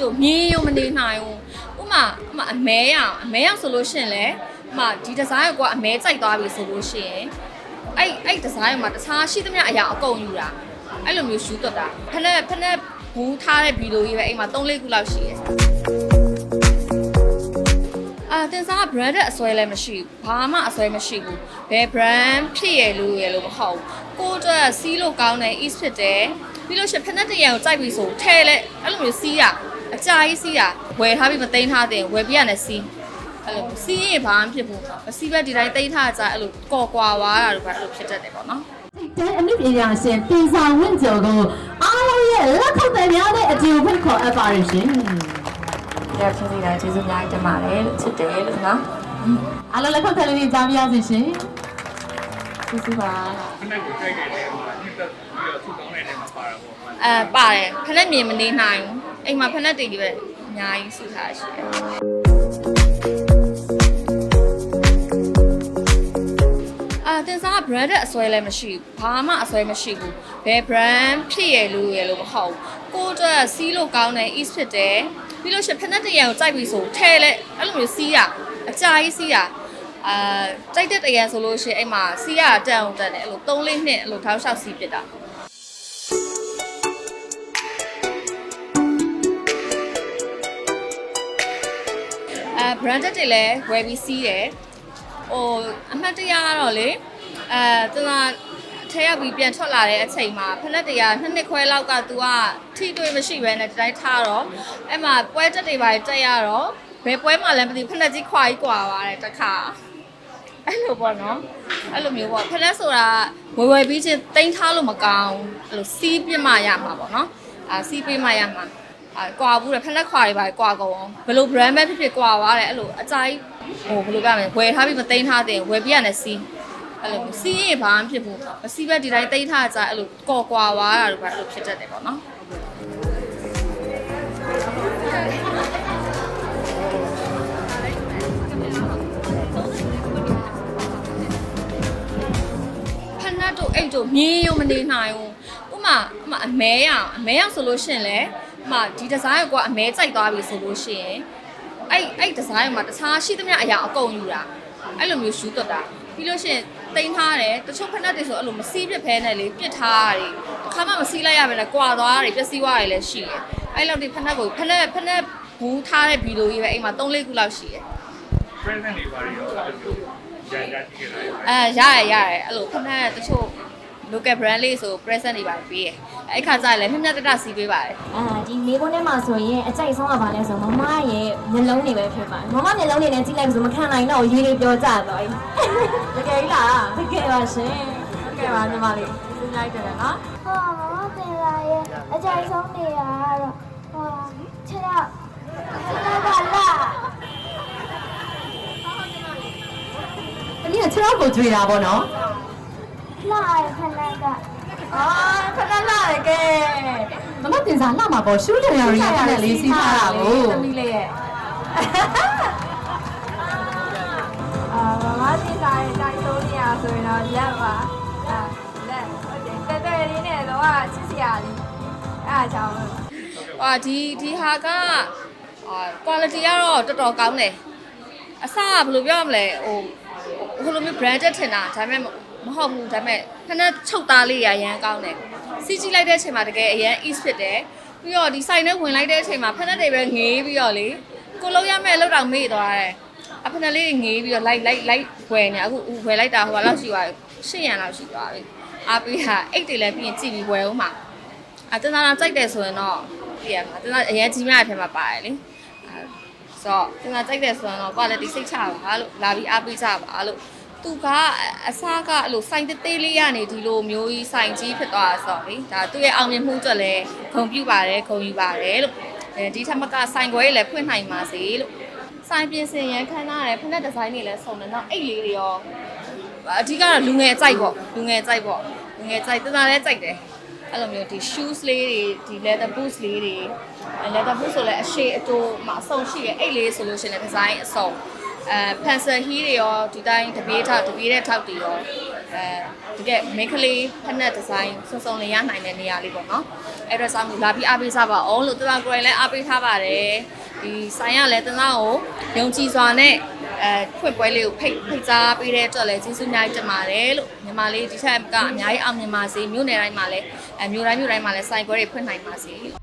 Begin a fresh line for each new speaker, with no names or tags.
တို့မြင်းရုံမနေနိုင်ဘူးဥမာဥမာအမဲရအောင်အမဲရဆိုလို့ရှိရင်လေဥမာဒီဒီဇိုင်းကိုကအမဲကြိုက်သွားပြီဆိုလို့ရှိရင်အဲ့အဲ့ဒီဇိုင်းမှာတခြားရှိသမျှအရာအကုန်ယူတာအဲ့လိုမျိုးရှူးတွတ်တာဖက်နဲ့ဖက်နဲ့ဘူးထားတဲ့ဗီဒီယိုကြီးပဲအိမ်မှာ3လေးခုလောက်ရှိတယ်အာတင်စားက branded အစွဲလည်းမရှိဘူးဘာမှအစွဲမရှိဘူးဘယ် brand ဖြစ်ရလို့ရလို့မဟုတ်ဘူးကိုယ့်အတွက်စီးလို့ကောင်းတယ် east ဖြစ်တယ်ပြီးလို့ရှိရင်ဖက်နဲ့တရံကိုကြိုက်ပြီဆိုထဲလဲအဲ့လိုမျိုးစီးတာ အကြာကြီးစီးတာဝယ်ထားပြီးမသိမ်းထားတဲ့ဝယ်ပြရနဲ့စီးအဲ့လိုစီးရင်ဘာမှဖြစ်ဘူးမစီးပဲဒီတိုင်းသိမ်းထားကြအဲ့လိုကော်ကွာသွားတာတို့ဘာအဲ့လိုဖြစ်တတ်တယ်ပေါ့နော်
တဲ့အနုပညာရှင်ပြည်ဆောင်ဝင့်ကျော်ကိုအားလုံးရဲ့လက်ခုပ်တွေများတဲ့အတူဖိတ်ခေါ်အပ်ပါရရှင်
ရဖြစ်နေတာကျေးဇူးများတင်ပါတယ်လို့ချစ်တယ်လို့နော်
အားလုံးလက်ခုပ်တွေလေးကြားပြရစီရှင်
ကျေးဇူးပါ
ခဏကိုကြိုက်တဲ့နေရာမှာညှစ်သက်ပြီးတော့သူ့ကောင်းတဲ့နေရာမှာပါတာပေါ့
အဲပါတယ်ဖက်နဲ့မြင်မနေနိုင်ဘူး အိမ်မှာဖက်နဲ့တည်ကြီးပဲအများကြီးစုထားရှိတယ်အာတင်စားက branded အစွဲလည်းမရှိဘူးဘာမှအစွဲမရှိဘူးဘယ် brand ဖြစ်ရလို့ရလို့မဟုတ်ဘူးကိုယ့်အတွက်စီးလို့ကောင်းတယ် east ဖြစ်တယ်ပြီးလို့ရှိရင်ဖက်နဲ့တရံကိုကြိုက်ပြီဆိုထဲလဲအဲ့လိုမျိုးစီးရအကြာကြီးစီးရအာကြိုက်တဲ့တရံဆိုလို့ရှိရင်အိမ်မှာစီးရတက်အောင်တက်တယ်အဲ့လို3လေးနှစ်အဲ့လိုထောက်လျှောက်စီးပြစ်တာ branded တွေလည်းဝယ်ပြီးစီးတယ်ဟိုအမှတ်တရကတော့လေအဲသူကထဲရောက်ပြီးပြန်ထွက်လာတဲ့အချိန်မှာဖက်လက်တရားနှစ်နှစ်ခွဲလောက်က तू ကထိတွေ့မရှိဘဲနဲ့ဒီတိုင်းထားတော့အဲ့မှာပွဲတက်တွေပါတက်ရတော့ဘယ်ပွဲမှလည်းမသိဘူးဖက်လက်ကြီးခွာကြီးကွာသွားတယ်တစ်ခါအဲ့လိုပေါ့နော်အဲ့လိုမျိုးပေါ့ဖက်လက်ဆိုတာဝယ်ဝယ်ပြီးချင်းတင်ထားလို့မကောင်းဘူးအဲ့လိုစီးပြစ်မှရမှာပေါ့နော်အာစီးပေးမှရမှာ အာကွာဘူးတယ်ဖက်လက်ခွာတွေပါကွာကုန်အောင်ဘယ်လို brand ပဲဖြစ်ဖြစ်ကွာသွားတယ်အဲ့လိုအကြိုက်ဟိုဘယ်လိုကမလဲဝယ်ထားပြီးမသိမ်းထားတဲ့ဝယ်ပြရနဲ့စီးအဲ့လိုမျိုးစီးရင်ဘာမှဖြစ်ဘူးမစီးပဲဒီတိုင်းသိမ်းထားကြအဲ့လိုကော်ကွာသွားတာတို့ပါအဲ့လိုဖြစ်တတ်တယ်ပေါ့နော် က်နက်တို့အိတ်တို့မြင်းရုံမနေနိုင်ဘူးဥမာဥမာအမဲရအောင်အမဲရဆိုလို့ရှိရင်လေဥမာဒီဒီဇိုင်းကိုကအမဲကြိုက်သွားပြီဆိုလို့ရှိရင်အဲ့အဲ့ဒီဇိုင်းမှာတခြားရှိသမျှအရာအကုန်ယူတာအဲ့လိုမျိုးရှူးတွတ်တာပြီးလို့ရှိရင်တိန်ထားတယ်တချို့ဖက်နက်တွေဆိုအဲ့လိုမစီးပြစ်ဖဲနဲ့လေပြစ်ထားရတယ်တစ်ခါမှမစီးလိုက်ရမယ်လေကွာသွားတယ်ပျက်စီးသွားတယ်လည်းရှိတယ်အဲ့လောက်ဒီဖက်နက်ကိုဖက်နက်ဖက်နက်ဘူးထားတဲ့ဗီဒီယိုကြီးပဲအိမ်မှာ3-4ခုလောက်ရှိတယ်
present တွေပါရောအဲ့လိုကြာကြာကြည့်ခဲ့တာ
အဲရရရရအဲ့လိုခဏတချို့ local brand လေးဆို present တွေပါပေးတယ်အဲ့ခါကျရင်လည်းမြတ်မြတ်တတစီးပေးပါတယ်
အာဒီလေးကုန်းထဲမှာဆိုရင်အကြိုက်ဆုံးကဘာလဲဆိုမမရဲ့မျက်လုံးတွေပဲဖြစ်ပါတယ်မမမျက်လုံးတွေနဲ့ကြည့်လိုက်ဆိုမခံနိုင်တော့ရေးလေးပြောကြတော့တကယ်ကြီးလားတကယ်ပါရှင်တကယ်ပါညီမလေးစဉ်းစားကြတယ်နော်
ဟောမမတင်လာရဲ့အကြိုက်ဆုံးနေရတော့ဟောခြေတော့ခြေတော့ကလာ
အနည်းကခြေထောက်ကိုကြွေတာပေါ့နော်
လာရခဏက
အာခဏလာရကဲမမတင်စားလာမှာပေါ့ရှူးတယ်ရရရနဲ့လေးစီးထားတာကို
သမီးလေးရဲ့
အာမမတင်လာရဲ့အကြိုက်ဆုံးနေရဆိုရင်တော့လက်ပါအာလက်ဟုတ်တယ်တက်တက်လေးနဲ့တော့ချစ်စရာလေးအားကြောင့်
ဟာဒီဒီဟာကအာ quality ကတော့တော်တော်ကောင်းတယ်အစကဘယ်လိုပြောရမလဲဟိုဟိုလိုမျိုး branded ထင်တာဒါပေမဲ့ မဟုတ်ဘူးဒါပေမဲ့ခဏချုပ်သားလေးရရန်ကောင်းတယ်စီးကြည့်လိုက်တဲ့အချိန်မှာတကယ်အရန် ease ဖြစ်တယ်ပြီးတော့ဒီဆိုင်ထဲဝင်လိုက်တဲ့အချိန်မှာဖက်နဲ့တွေပဲငေးပြီးတော့လေကိုလုံးရမဲ့လောက်တောင်မေ့သွားတယ်အဖက်နဲ့လေးငေးပြီးတော့ light light light ဝယ်နေအခုဝယ်လိုက်တာဟိုကလောက်ရှိသွားပြီ8ရန်လောက်ရှိသွားပြီအားပြီးဟာအိတ်တွေလည်းပြီးရင်ကြည့်ပြီးဝယ်ဦးမှာအတန်းသားကြိုက်တယ်ဆိုရင်တော့ပြရမှာတန်းသားအရင်ကြီးများတဲ့ထဲမှာပါတယ်လေအဲဆိုတော့တန်းသားကြိုက်တယ်ဆိုရင်တော့ quality စိတ်ချပါလို့လာပြီးအားပေးကြပါလို့ သူကအစားကအဲ့လိုစိုင်သေးသေးလေးရနေဒီလိုမျိုးကြီးစိုင်ကြီးဖြစ်သွားတာဆိုတော့လေဒါသူ့ရဲ့အောင်မြင်မှုအတွက်လည်းဂုဏ်ပြုပါတယ်ဂုဏ်ယူပါတယ်လို့အဲဒီထက်မကစိုင်ခွဲကြီးလည်းဖွင့်နိုင်ပါစေလို့စိုင်ပြင်ဆင်ရန်ခန်းထားတယ်ဖက်နဲ့ဒီဇိုင်းတွေလည်းစုံတယ်နော်အိတ်လေးတွေရောအဓိကတော့လူငယ်ကြိုက်ပေါ့လူငယ်ကြိုက်ပေါ့လူငယ်ကြိုက်တန်းသားလည်းကြိုက်တယ်အဲ့လိုမျိုးဒီ shoes လေးတွေဒီ leather boots လေးတွေအဲ leather boots ဆိုလည်းအရှိအတိုးမှာအဆုံရှိရဲ့အဲ့လေးဆိုလို့ရှိရင်လည်းဒီဇိုင်းအဆုံ အဲ pencil heel တွေရောဒီတိုင်းတပြေးထောက်တပြေးတဲ့ထောက်တွေရောအဲတကယ် main ကလေးဖက်နက်ဒီဇိုင်းစုံစုံလေးရနိုင်တဲ့နေရာလေးပေါ့နော်အဲ့တော့ဆောင်းလာပြီးအားပေးစားပါအောင်လို့တသားကိုယ်လည်းအားပေးထားပါတယ်ဒီဆိုင်ကလည်းတသားကိုယုံကြည်စွာနဲ့အဲဖွင့်ပွဲလေးကိုဖိတ်ဖိတ်ကြားပေးတဲ့အတွက်လည်းကျေးဇူးအများကြီးတင်ပါတယ်လို့ညီမလေးဒီထက်ကအများကြီးအောင်မြင်ပါစေမြို့နယ်တိုင်းမှာလည်းအဲမြို့တိုင်းမြို့တိုင်းမှာလည်းဆိုင်ပွဲတွေဖွင့်နိုင်ပါစေလို့